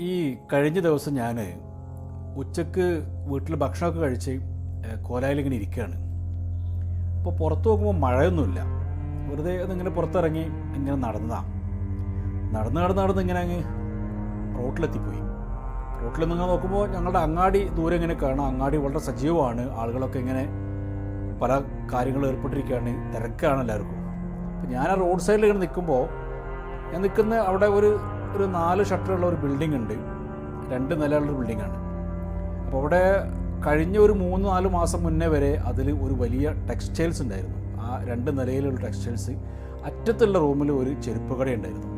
ഈ കഴിഞ്ഞ ദിവസം ഞാൻ ഉച്ചയ്ക്ക് വീട്ടിൽ ഭക്ഷണമൊക്കെ കഴിച്ച് കോലായിലിങ്ങനെ ഇരിക്കുകയാണ് അപ്പോൾ പുറത്ത് നോക്കുമ്പോൾ മഴയൊന്നുമില്ല. വെറുതെ അതിങ്ങനെ പുറത്തിറങ്ങി ഇങ്ങനെ നടന്നതാണ് നടന്ന് നടന്ന് നടന്ന് ഇങ്ങനെ അങ്ങ് റോട്ടിലെത്തിപ്പോയി. റോട്ടിൽ നിങ്ങൾ നോക്കുമ്പോൾ ഞങ്ങളുടെ അങ്ങാടി ദൂരെ ഇങ്ങനെ കാണാം. അങ്ങാടി വളരെ സജീവമാണ്. ആളുകളൊക്കെ ഇങ്ങനെ പല കാര്യങ്ങൾ ഏർപ്പെട്ടിരിക്കുകയാണ്. തിരക്കാണ് എല്ലാവർക്കും. അപ്പം ഞാൻ ആ റോഡ് സൈഡിൽ ഇങ്ങനെ നിൽക്കുമ്പോൾ ഞാൻ നിൽക്കുന്ന അവിടെ ഒരു ഒരു നാല് ഷട്ടറുള്ള ഒരു ബിൽഡിംഗ് ഉണ്ട് രണ്ട് നിലയുള്ള ഒരു ആണ് അപ്പോൾ അവിടെ കഴിഞ്ഞ ഒരു മൂന്ന് നാല് മാസം മുന്നേ വരെ അതിൽ ഒരു വലിയ ടെക്സ്റ്റൈൽസ് ഉണ്ടായിരുന്നു. ആ രണ്ട് നിലയിലുള്ള ടെക്സ്റ്റൈൽസ് അറ്റത്തുള്ള റൂമിൽ ഒരു ചെരുപ്പ് കട ഉണ്ടായിരുന്നു.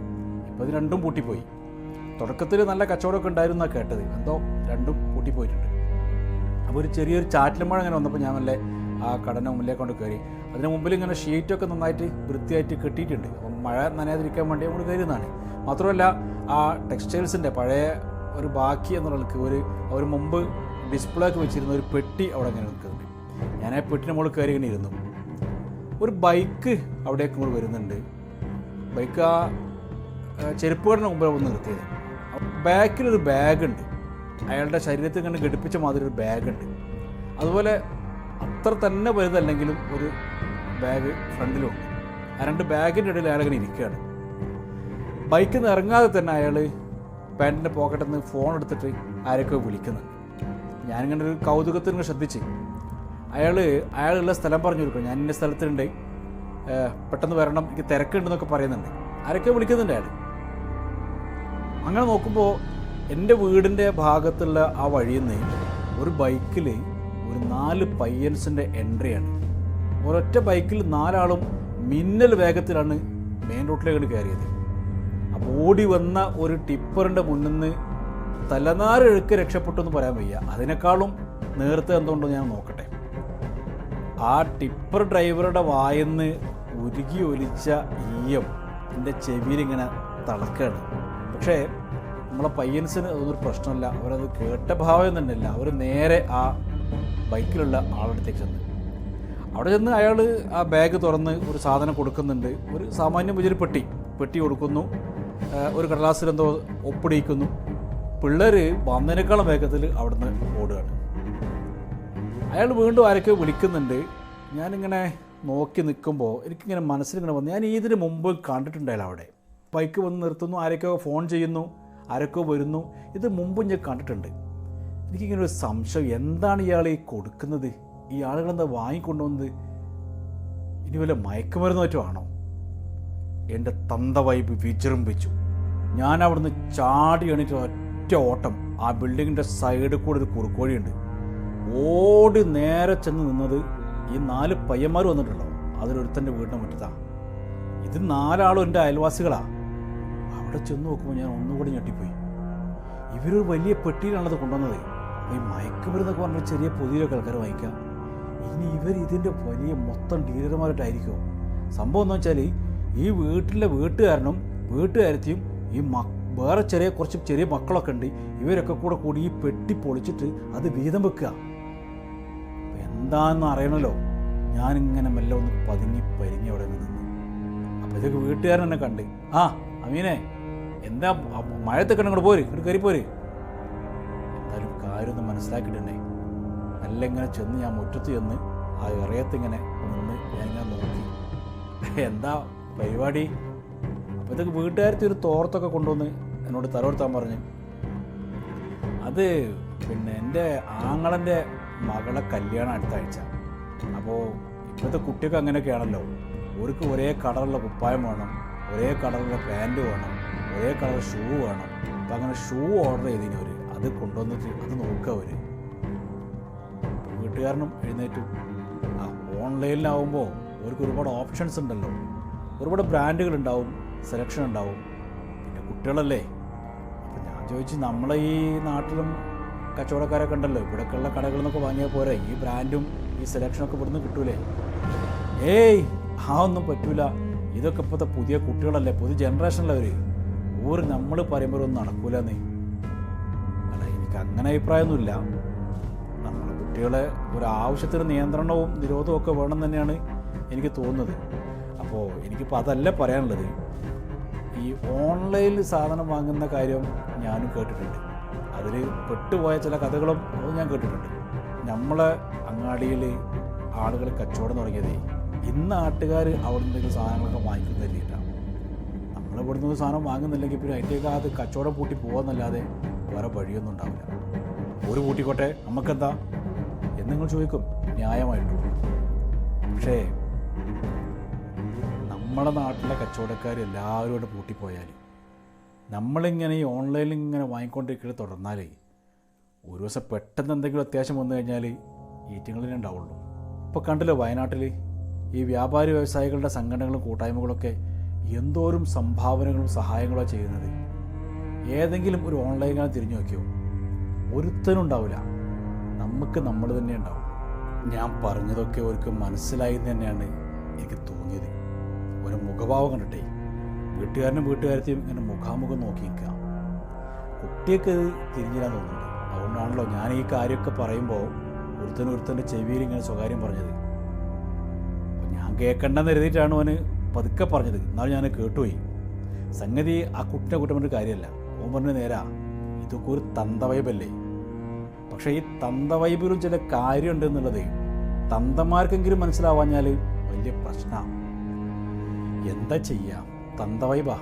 ഇപ്പോൾ ഇത് രണ്ടും പൂട്ടിപ്പോയി. തുടക്കത്തിൽ നല്ല കച്ചവടമൊക്കെ ഉണ്ടായിരുന്നു കേട്ടത്. എന്തോ രണ്ടും പൂട്ടിപ്പോയിട്ടുണ്ട്. അപ്പോൾ ഒരു ചെറിയൊരു ചാറ്റൽ മഴ അങ്ങനെ വന്നപ്പോൾ ഞാൻ നല്ല ആ കടന മുന്നിലേക്ക് കൊണ്ട് കയറി. അതിന് മുമ്പിൽ ഇങ്ങനെ ഷീറ്റൊക്കെ നന്നായിട്ട് വൃത്തിയായിട്ട് കെട്ടിയിട്ടുണ്ട്. അപ്പം മഴ നനയാതിരിക്കാൻ വേണ്ടി നമ്മൾ കയറുന്നതാണ് മാത്രമല്ല ആ ടെക്സ്റ്റൈൽസിന്റെ പഴയ ഒരു ബാക്കി എന്നുള്ളവർക്ക് ഒരു അവർ മുമ്പ് ഡിസ്പ്ലേ ഒക്കെ വെച്ചിരുന്ന ഒരു പെട്ടി അവിടെ ഇങ്ങനെ നിൽക്കുന്നുണ്ട്. ഞാൻ ആ പെട്ടിന് മുകളിൽ കയറി ഇങ്ങനെ ഇരുന്നു. ഒരു ബൈക്ക് അവിടേക്ക് ഇങ്ങോട്ട് വരുന്നുണ്ട്. ബൈക്ക് ആ ചെരുപ്പുകടിന് ചെരുപ്പ് കടന് മുമ്പിൽ വന്ന് നിർത്തിയത്. ബാക്കിലൊരു ബാഗുണ്ട് അയാളുടെ ശരീരത്തിൽ ഇങ്ങനെ ഘടിപ്പിച്ച മാതിരി ഒരു ബാഗുണ്ട് അതുപോലെ അത്ര തന്നെ വലുതല്ലെങ്കിലും ഒരു ബാഗ് ഫ്രണ്ടിലുണ്ട് ആ രണ്ട് ബാഗിന്റെ ഇടയിൽ അയാൾ ഇങ്ങനെ ഇരിക്കുകയാണ്. ബൈക്കിൽ നിന്ന് ഇറങ്ങാതെ തന്നെ അയാൾ പാന്റിന്റെ പോക്കറ്റിൽ നിന്ന് ഫോൺ എടുത്തിട്ട് ആരൊക്കെ വിളിക്കുന്നുണ്ട് ഞാനിങ്ങനെ ഒരു കൗതുകത്തിന് ശ്രദ്ധിച്ച്. അയാൾ അയാളുള്ള സ്ഥലം പറഞ്ഞു കൊടുക്കും. ഞാൻ ഇന്ന സ്ഥലത്തുണ്ട്. പെട്ടെന്ന് വരണം. എനിക്ക് തിരക്കുണ്ടെന്നൊക്കെ പറയുന്നുണ്ട്. ആരൊക്കെ വിളിക്കുന്നുണ്ട് അയാൾ അങ്ങനെ നോക്കുമ്പോൾ എന്റെ വീടിന്റെ ഭാഗത്തുള്ള ആ വഴിയിൽ നിന്ന് ഒരു ബൈക്കിൽ നാല് പയ്യൻസിന്റെ എൻട്രിയാണ്. ഒരൊറ്റ ബൈക്കിൽ നാലാളും മിന്നൽ വേഗത്തിലാണ് മെയിൻ റോഡിലേക്ക് കയറിയത്. അപ്പോൾ ഓടി വന്ന ഒരു ടിപ്പറിന്റെ മുന്നിൽ നിന്ന് രക്ഷപ്പെട്ടു എന്ന് പറയാൻ വയ്യ. അതിനേക്കാളും നേരത്തെ എന്തുകൊണ്ടോ ഞാൻ നോക്കട്ടെ. ആ ടിപ്പർ ഡ്രൈവറുടെ വായെന്ന് ഉരുകി ഒലിച്ച ഈയം എന്റെ ചെവിയിൽ ഇങ്ങനെ തളക്കാണ്. പക്ഷേ നമ്മളെ പയ്യൻസിന് ഒരു പ്രശ്നമല്ല. അവരത് കേട്ട ഭാവം തന്നെയല്ല. അവർ നേരെ ആ ബൈക്കിലുള്ള ആളടുത്തേക്ക് ചെന്ന്. അവിടെ ചെന്ന് അയാൾ ആ ബാഗ് തുറന്ന് ഒരു സാധനം കൊടുക്കുന്നുണ്ട്. ഒരു സാമാന്യം വലിയൊരു പെട്ടി. പെട്ടി കൊടുക്കുന്നു. ഒരു കടലാസിൽ എന്തോ ഒപ്പിടിയിക്കുന്നു പിള്ളേർ വന്നതിനേക്കാളും വേഗത്തിൽ അവിടുന്ന് ഓടുകയാണ്. അയാൾ വീണ്ടും ആരൊക്കെ വിളിക്കുന്നുണ്ട്. ഞാനിങ്ങനെ നോക്കി നിൽക്കുമ്പോൾ എനിക്കിങ്ങനെ മനസ്സിലിങ്ങനെ വന്നു. ഞാൻ ഇതിന് മുമ്പ് കണ്ടിട്ടുണ്ട് അവിടെ. ബൈക്ക് വന്ന് നിർത്തുന്നു. ആരൊക്കെയോ ഫോൺ ചെയ്യുന്നു. ആരൊക്കെയോ വരുന്നു. ഇത് മുമ്പും ഞാൻ കണ്ടിട്ടുണ്ട്. എനിക്കിങ്ങനെ ഒരു സംശയം. എന്താണ് ഇയാൾ ഈ കൊടുക്കുന്നത്? ഈ ആളുകളെന്താ വാങ്ങിക്കൊണ്ടുവന്നത്? ഇനി വല്ല മയക്കുമരുന്ന് മറ്റോ ആണോ? എന്റെ തന്ത വൈബ് വിജൃംഭിച്ചു. ഞാൻ അവിടുന്ന് ചാടി എണീറ്റ് ഒറ്റ ഓട്ടം ആ ബിൽഡിങ്ങിന്റെ സൈഡിൽ കൂടെ ഒരു കുറുക്കോഴിയുണ്ട്. ഓടി നേരെ ചെന്ന് നിന്നത് ഈ നാല് പയ്യന്മാർ വന്നിട്ടുണ്ടോ? അതിലൊരുത്തന്റെ വീടിന്റെ മുറ്റത്താ. ഇത് നാലാളും എന്റെ അയൽവാസികളാ. അവിടെ ചെന്ന് നോക്കുമ്പോൾ ഞാൻ ഒന്നുകൂടി ഞെട്ടിപ്പോയി. ഇവരൊരു വലിയ പെട്ടിയിലാണത് കൊണ്ടുവന്നത്. അപ്പോൾ ഈ മയക്കുമരുന്നൊക്കെ പറഞ്ഞ ചെറിയ പൊതിയൊക്കെ ആൾക്കാർ വാങ്ങിക്കാം. ഇനി ഇവർ ഇതിന്റെ വലിയ മൊത്തം ഡീലർമാരായിട്ടായിരിക്കുമോ സംഭവം എന്ന് വെച്ചാൽ ഈ വീട്ടിലെ വീട്ടുകാരനും വീട്ടുകാരത്തെയും ഈ മ വേറെ ചെറിയ കുറച്ച് ചെറിയ മക്കളൊക്കെ ഉണ്ട്. ഇവരൊക്കെ കൂടെ കൂടി ഈ പെട്ടി പൊളിച്ചിട്ട് അത് വീതം വെക്കുക എന്താണെന്ന് അറിയണമല്ലോ ഞാനിങ്ങനെ മെല്ലെ ഒന്ന് പതുങ്ങി പരിങ്ങി അവിടെ നിന്ന് അപ്പോൾ ഇതൊക്കെ വീട്ടുകാരൻ എന്നെ കണ്ട് ആ അമീനെ എന്താ മഴത്തൊക്കെ ഇങ്ങോട്ട് പോര് ഇങ്ങോട്ട് കയറി പോര് ഒന്ന് മനസ്സിലാക്കിയിട്ടുണ്ടേ? നല്ല ഇങ്ങനെ ചെന്ന് ഞാൻ മുറ്റത്ത് ചെന്ന് ആ ഇറയത്തിങ്ങനെ നിന്ന് ഞാനിങ്ങനെ നോക്കി. എന്താ പരിപാടി? അപ്പോൾ ഇതൊക്കെ വീട്ടുകാരത്തി ഒരു തോർത്തൊക്കെ കൊണ്ടുവന്ന് എന്നോട് തലോർത്താൻ പറഞ്ഞു. അത് പിന്നെ എന്റെ ആങ്ങളന്റെ മകളെ കല്യാണം അടുത്ത ആഴ്ച. അപ്പോൾ ഇപ്പോഴത്തെ കുട്ടിയൊക്കെ അങ്ങനെയൊക്കെയാണല്ലോ. അവർക്ക് ഒരേ കളറുള്ള കുപ്പായം വേണം ഒരേ കളറുള്ള പാന്റ് വേണം ഒരേ കളർ ഷൂ വേണം. അപ്പം അങ്ങനെ ഷൂ ഓർഡർ ചെയ്തിന് അത് കൊണ്ടുവന്നിട്ട് അത് നോക്കുക അവർ വീട്ടുകാരനും എഴുന്നേറ്റു. ആ ഓൺലൈനിലാവുമ്പോൾ അവർക്ക് ഒരുപാട് ഓപ്ഷൻസ് ഉണ്ടല്ലോ. ഒരുപാട് ബ്രാൻഡുകൾ ഉണ്ടാവും സെലക്ഷൻ ഉണ്ടാവും. പിന്നെ കുട്ടികളല്ലേ? അപ്പം ഞാൻ ചോദിച്ചു നമ്മളെ ഈ നാട്ടിലും കച്ചവടക്കാരൊക്കെ ഉണ്ടല്ലോ ഇവിടെയൊക്കെയുള്ള കടകളിൽ നിന്നൊക്കെ വാങ്ങിയാൽ പോരെ? ഈ ബ്രാൻഡും ഈ സെലക്ഷനൊക്കെ ഇവിടുന്ന് കിട്ടൂലേ? ഏയ് ആ ഒന്നും പറ്റൂല. ഇതൊക്കെ ഇപ്പോഴത്തെ പുതിയ കുട്ടികളല്ലേ? പുതിയ ജനറേഷനിലവർ ഊർ നമ്മൾ പറയുമ്പോൾ ഒന്നും നടക്കൂലെന്നേ. അങ്ങനെ അഭിപ്രായമൊന്നുമില്ല. നമ്മുടെ കുട്ടികളെ ഒരാവശ്യത്തിന് നിയന്ത്രണവും നിരോധവും ഒക്കെ വേണം തന്നെയാണ് എനിക്ക് തോന്നുന്നത്. അപ്പോൾ എനിക്കിപ്പോൾ അതല്ല പറയാനുള്ളത്. ഈ ഓൺലൈനിൽ സാധനം വാങ്ങുന്ന കാര്യം ഞാനും കേട്ടിട്ടുണ്ട്. അതിൽ പെട്ടുപോയ ചില കഥകളും ഞാൻ കേട്ടിട്ടുണ്ട്. നമ്മളെ അങ്ങാടിയിൽ ആളുകൾ കച്ചവടം തുടങ്ങിയതേ ഇന്ന് നാട്ടുകാർ അവിടെ നിന്നൊക്കെ സാധനങ്ങളൊക്കെ വാങ്ങിക്കുന്നില്ല നമ്മൾ ഒരു സാധനം വാങ്ങുന്നില്ലെങ്കിൽ പിന്നെ അതിന്റെയൊക്കെ അത് കച്ചവടം പൂട്ടി പോകുന്നല്ലാതെ വേറെ വഴിയൊന്നും ഉണ്ടാവില്ല. ഒരു കൂട്ടിക്കോട്ടെ നമുക്കെന്താ എന്ന് നിങ്ങൾ ചോദിക്കും. ന്യായമായിട്ടുള്ളൂ പക്ഷേ നമ്മുടെ നാട്ടിലെ കച്ചവടക്കാർ എല്ലാവരും കൂടെ പൂട്ടിപ്പോയാൽ നമ്മളിങ്ങനെ ഈ ഓൺലൈനിൽ ഇങ്ങനെ വാങ്ങിക്കൊണ്ടിരിക്കുന്നത് തുടർന്നാലേ ഒരു ദിവസം പെട്ടെന്ന് എന്തെങ്കിലും അത്യാവശ്യം വന്നു കഴിഞ്ഞാൽ ഈറ്റിങ്ങളിലേ ഉണ്ടാവുള്ളൂ. ഇപ്പോൾ കണ്ടില്ലേ വയനാട്ടിൽ ഈ വ്യാപാരി വ്യവസായികളുടെ സംഘടനകളും കൂട്ടായ്മകളൊക്കെ എന്തോരം സംഭാവനകളും സഹായങ്ങളോ ചെയ്യുന്നത്. ഏതെങ്കിലും ഒരു ഓൺലൈനാണ് തിരിഞ്ഞു നോക്കിയോ? ഒരുത്തനും ഉണ്ടാവില്ല നമുക്ക് നമ്മൾ തന്നെ ഉണ്ടാവും. ഞാൻ പറഞ്ഞതൊക്കെ അവർക്ക് മനസ്സിലായി തന്നെയാണ് എനിക്ക് തോന്നിയത്. ഒരു മുഖഭാവം കണ്ടിട്ടേ വീട്ടുകാരനും വീട്ടുകാരത്തെയും ഇങ്ങനെ മുഖാമുഖം നോക്കി നിൽക്കുക. കുട്ടിയൊക്കെ ഇത് തിരിഞ്ഞില്ലാന്ന് തോന്നുന്നുണ്ട്. അതുകൊണ്ടാണല്ലോ ഞാൻ ഈ കാര്യമൊക്കെ പറയുമ്പോൾ ഒരുത്തനും ഒരുത്തന്റെ ചെവിയിൽ ഇങ്ങനെ സ്വകാര്യം പറഞ്ഞത്. ഞാൻ കേൾക്കണ്ടെന്ന് എഴുതിയിട്ടാണ് അവന് പതുക്കെ പറഞ്ഞത്. എന്നാലും ഞാൻ കേട്ടുപോയി. സംഗതി ആ കുട്ടിനെ കുറ്റം കാര്യമല്ല. ഓൻ നേരാ ഇതൊക്കെ ഒരു തന്തവൈബല്ലേ പക്ഷേ ഈ തന്തവൈബിലും ചില കാര്യമുണ്ട് എന്നുള്ളത് തന്തമാർക്കെങ്കിലും മനസ്സിലാവാഞ്ഞാൽ വലിയ പ്രശ്നമാണ് എന്താ ചെയ്യാം? തന്തവൈബാ